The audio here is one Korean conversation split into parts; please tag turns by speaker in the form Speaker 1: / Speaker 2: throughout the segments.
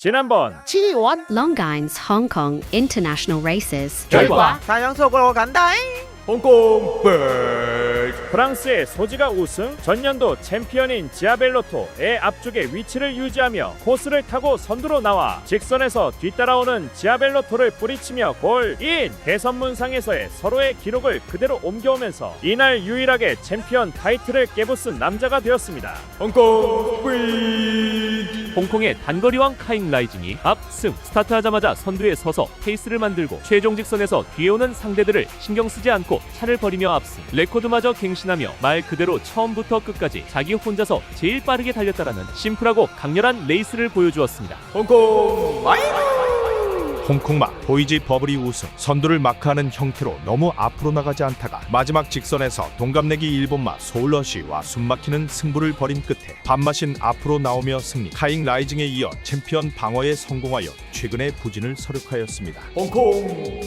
Speaker 1: 지난번
Speaker 2: 지원.
Speaker 3: Longines Hong Kong International Races.
Speaker 1: 결과
Speaker 2: 사냥 속으로 간다잉.
Speaker 1: 홍콩 프랑스의 소지가 우승 전년도 챔피언인 지아벨로토의 앞쪽에 위치를 유지하며 코스를 타고 선두로 나와 직선에서 뒤따라오는 지아벨로토를 뿌리치며 골인. 대선문상에서의 서로의 기록을 그대로 옮겨오면서 이날 유일하게 챔피언 타이틀을 깨부순 남자가 되었습니다. 홍콩
Speaker 4: 홍콩의 단거리왕 카잉 라이징이 압승 스타트하자마자 선두에 서서 페이스를 만들고 최종 직선에서 뒤에 오는 상대들을 신경 쓰지 않고 차를 버리며 압승 레코드마저 갱신하며 말 그대로 처음부터 끝까지 자기 혼자서 제일 빠르게 달렸다라는 심플하고 강렬한 레이스를 보여주었습니다.
Speaker 5: 홍콩 막 보이지 버블이 우승 선두를 마크하는 형태로 너무 앞으로 나가지 않다가 마지막 직선에서 동갑내기 일본마 소울러시와 숨막히는 승부를 벌인 끝에 밥맛인 앞으로 나오며 승리. 카잉 라이징에 이어 챔피언 방어에 성공하여 최근의 부진을 서력하였습니다.
Speaker 2: 홍콩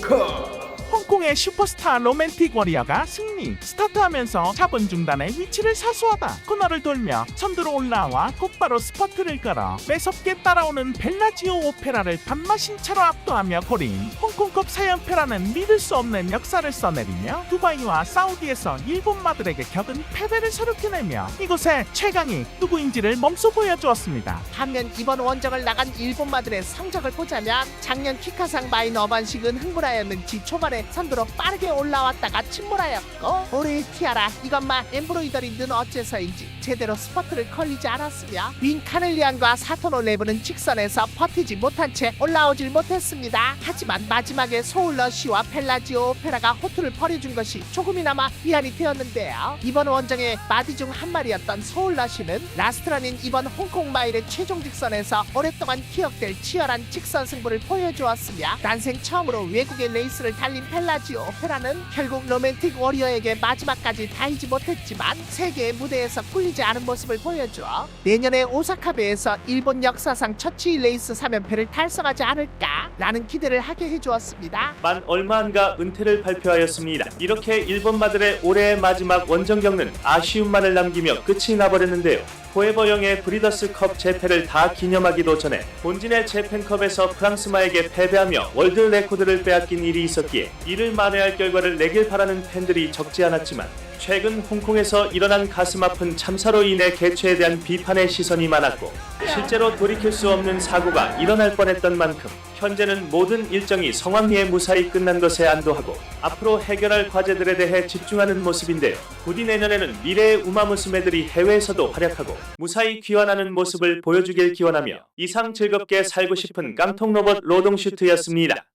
Speaker 2: 의 슈퍼스타 로맨틱 워리어가 승리. 스타트하면서 차분 중단에 위치를 사수하다. 코너를 돌며 선두로 올라와 곧바로 스퍼트를 걸어 매섭게 따라오는 벨라지오 오페라를 밥맛인 차로 압도하며 골인 홍콩컵 4연패라는 믿을 수 없는 역사를 써내리며 두바이와 사우디에서 일본 마들에게 격은 패배를 서력해내며 이곳의 최강이 누구인지를 몸소 보여주었습니다.
Speaker 6: 반면 이번 원정을 나간 일본 마들의 성적을 보자면 작년 키카상 마인 어반식은 흥분하였는지 초반에 선두로 빠르게 올라왔다가 침몰하였고 우리 티아라 이것만 엠브로이더리는 어째서인지 제대로 스퍼트를 걸리지 않았으며 윈 카넬리안과 사토노 레브는 직선에서 버티지 못한 채 올라오질 못했습니다. 하지만 마지막에 소울러시와 펠라지오 오페라가 호투를 벌여준 것이 조금이나마 위안이 되었는데요. 이번 원정의 마디 중 한 마리였던 소울러시는 라스트런인 이번 홍콩 마일의 최종 직선에서 오랫동안 기억될 치열한 직선 승부를 보여주었으며 난생 처음으로 외국의 레이스를 달린 펠라지오 오페라는 결국 로맨틱 워리어에게 마지막까지 다이지 못했지만 세계의 무대에서 꿀리 지 않은 모습을 보여줘 내년에 오사카베에서 일본 역사상 첫 치이 레이스 3연패를 달성하지 않을까 라는 기대를 하게 해주었습니다.
Speaker 4: 만 얼마 안가 은퇴를 발표하였습니다. 이렇게 일본 마들의 올해의 마지막 원정 경는 아쉬움만을 남기며 끝이 나버렸는데요. 포에버영의 브리더스컵 재패를 다 기념하기도 전에 본진의 재팬컵에서 프랑스마에게 패배하며 월드 레코드를 빼앗긴 일이 있었기에 이를 만회할 결과를 내길 바라는 팬들이 적지 않았지만 최근 홍콩에서 일어난 가슴 아픈 참사로 인해 개최에 대한 비판의 시선이 많았고 실제로 돌이킬 수 없는 사고가 일어날 뻔했던 만큼 현재는 모든 일정이 성황리에 무사히 끝난 것에 안도하고 앞으로 해결할 과제들에 대해 집중하는 모습인데요. 부디 내년에는 미래의 우마무스매들이 해외에서도 활약하고 무사히 귀환하는 모습을 보여주길 기원하며 이상 즐겁게 살고 싶은 깡통 로봇 로동슈트였습니다.